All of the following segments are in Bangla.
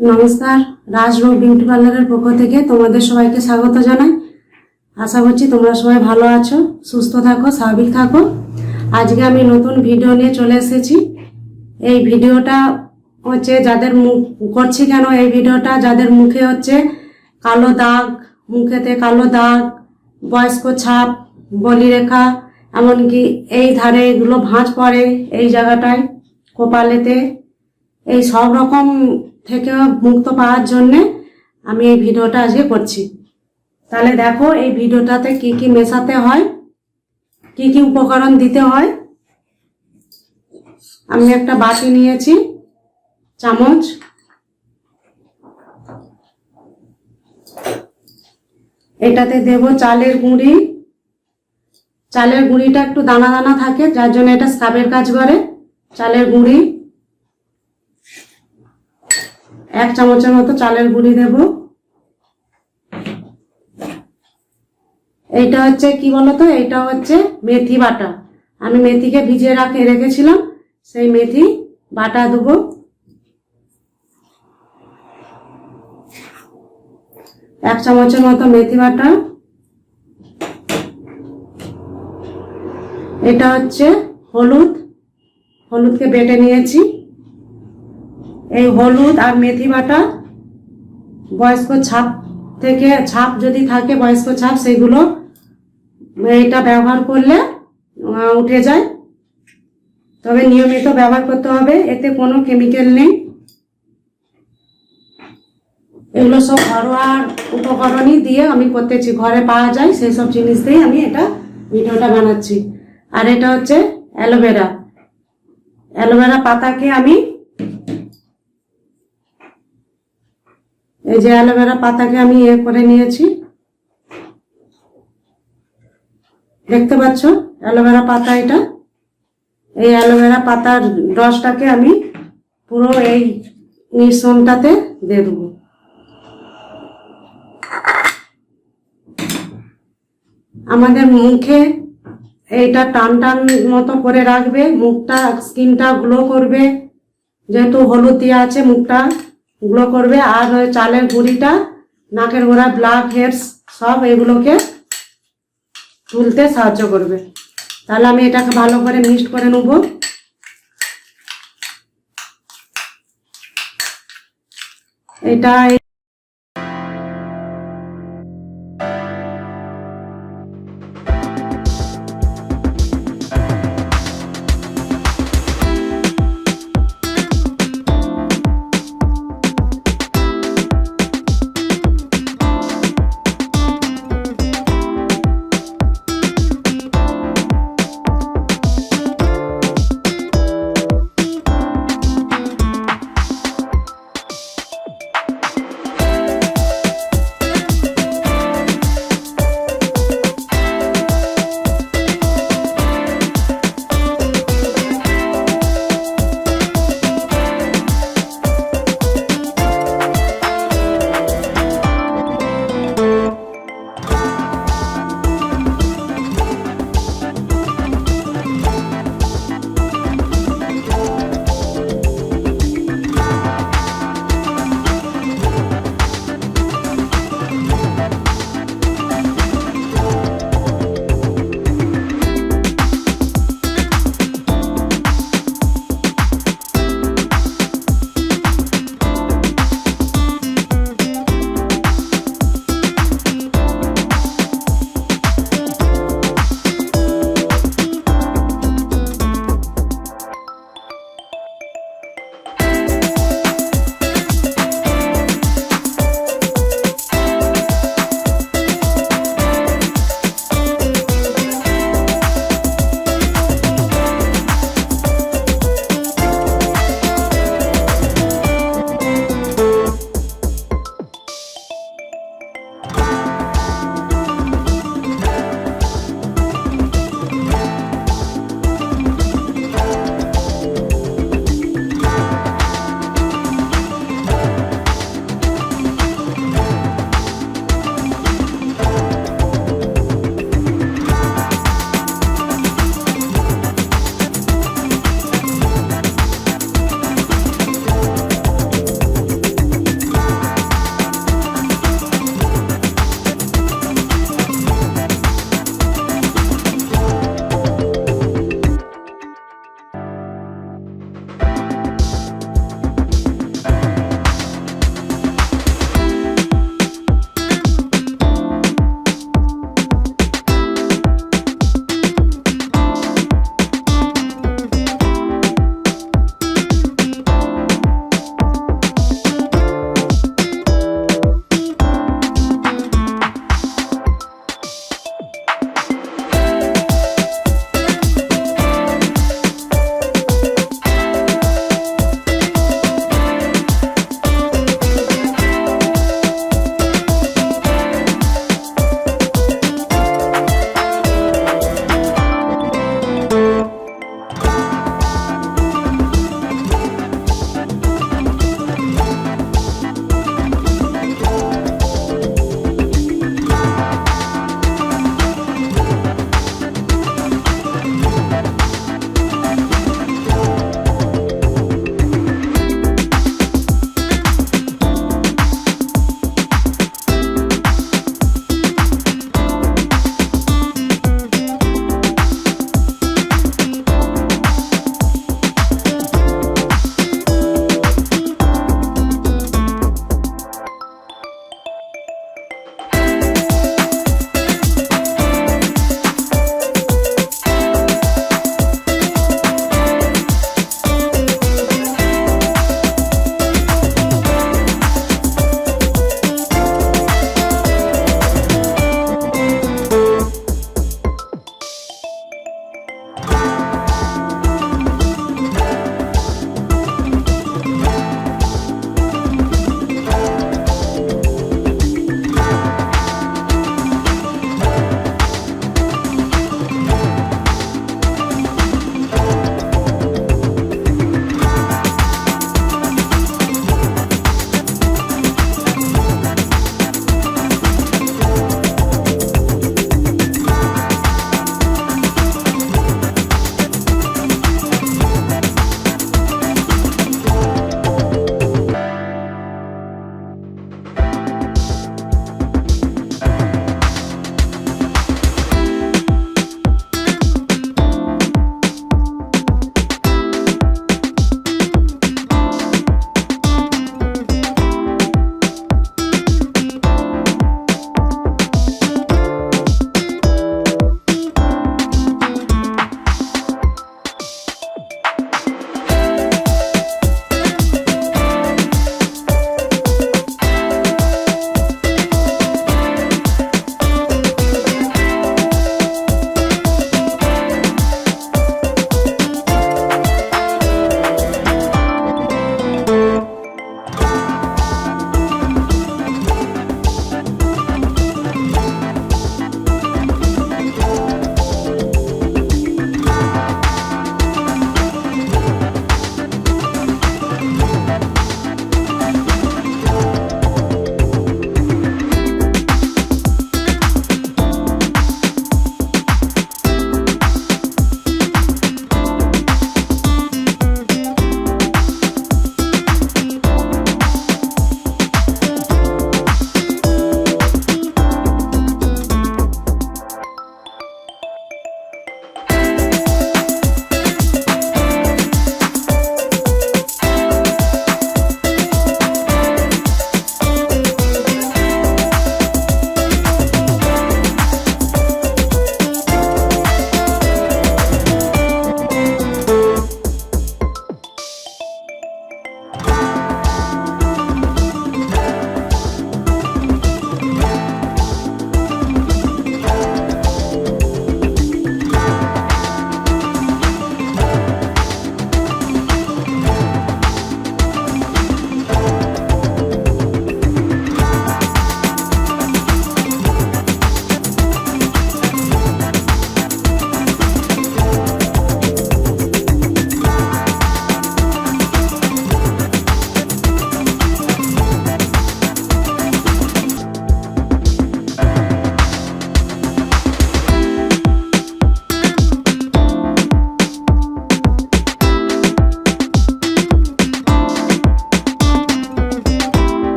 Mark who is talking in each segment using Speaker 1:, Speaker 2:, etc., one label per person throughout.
Speaker 1: নমস্কার রাজরূপ বিউটি পার্লারের পক্ষ থেকে তোমাদের সবাইকে স্বাগত জানাই। আশা করছি তোমরা সবাই ভালো আছো, সুস্থ থাকো, স্বাভাবিক থাকো। আজকে আমি নতুন ভিডিও নিয়ে চলে এসেছি। এই ভিডিওটা হচ্ছে যাদের মুখ করছি কেন, এই ভিডিওটা যাদের মুখে হচ্ছে কালো দাগ, মুখেতে কালো দাগ, বয়স্ক ছাপ বলিরেখা এমনকি এই ধারে এগুলো ভাঁজ পড়ে এই জায়গাটায়, কপালেতে, এই সব রকম থেকে মুক্ত পাওয়ার জন্যে আমি এই ভিডিওটা আজকে করছি। তাহলে দেখো, এই ভিডিওটাতে কি কি মেশাতে হয়, কি কি উপকরণ দিতে হয়। আমি একটা বাটি নিয়েছি, চামচ। এটাতে দেব চালের গুঁড়ি। চালের গুঁড়িটা একটু দানা দানা থাকে, যার জন্য এটা স্কাবের কাজ করে, চালের গুঁড়ি। এক চামচের মতো চালের গুঁড়ি দেব। এইটা হচ্ছে কি বলতো? এইটা হচ্ছে মেথি বাটা। আমি মেথিকে ভিজিয়ে রাখে রেখেছিলাম, সেই মেথি বাটা দেবো। এক চামচের মতো মেথি বাটা। এটা হচ্ছে হলুদ। হলুদকে বেটে নিয়েছি। এই হলুদ আর মেথি বাটা, বয়স্ক ছাপ থেকে ছাপ যদি থাকে, বয়স্ক ছাপ, সেগুলো এটা ব্যবহার করলে উঠে যায়। তবে নিয়মিত ব্যবহার করতে হবে, এতে কোনো কেমিক্যাল নেই। এগুলো সব ঘরোয়া উপকরণই দিয়ে আমি করতেছি, ঘরে পাওয়া যায় সেই সব জিনিস দিয়েই আমি এটা ভিডিওটা বানাচ্ছি। আর এটা হচ্ছে অ্যালোভেরা। অ্যালোভেরা পাতাকে আমি এই যে অ্যালোভেরা পাতাকে আমি ইয়ে করে নিয়েছি। দেখতে পাচ্ছ? অ্যালোভেরা পাতা এটা। এই অ্যালোভেরা পাতার রসটাকে আমি পুরো এই মিশ্রণটাতে দিয়ে দেবো। আমাদের মুখে এইটা টান টান মতো করে রাখবে, মুখটা, স্কিনটা গ্লো করবে। যেহেতু হলুদ দেওয়া আছে মুখটা। গ্লো করবে। আর ওই চালের গুঁড়িটা, নাকের গোড়া ব্ল্যাক হেয়ারস সব এগুলোকে তুলতে সাহায্য করবে। তাহলে আমি এটাকে ভালো করে মিক্সড করে নেব। এটা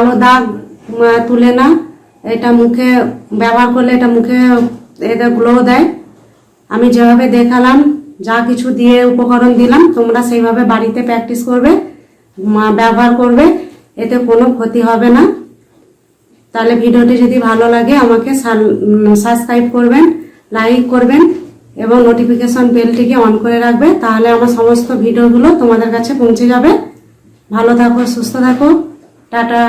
Speaker 1: কালো দাগ তুলে না। এটা মুখে ব্যবহার করলে এটা মুখে এটা গ্লো দেয়। আমি যেভাবে দেখালাম, যা কিছু দিয়ে উপকরণ দিলাম, তোমরা সেইভাবে বাড়িতে প্র্যাকটিস করবে ব্যবহার করবে, এতে কোনো ক্ষতি হবে না। তাহলে ভিডিওটি যদি ভালো লাগে, আমাকে সাবস্ক্রাইব করবেন লাইক করবেন, এবং নোটিফিকেশন বেলটিকে অন করে রাখবে, তাহলে আমার সমস্ত ভিডিওগুলো তোমাদের কাছে পৌঁছে যাবে। ভালো থাকো, সুস্থ থাকো। টাটা।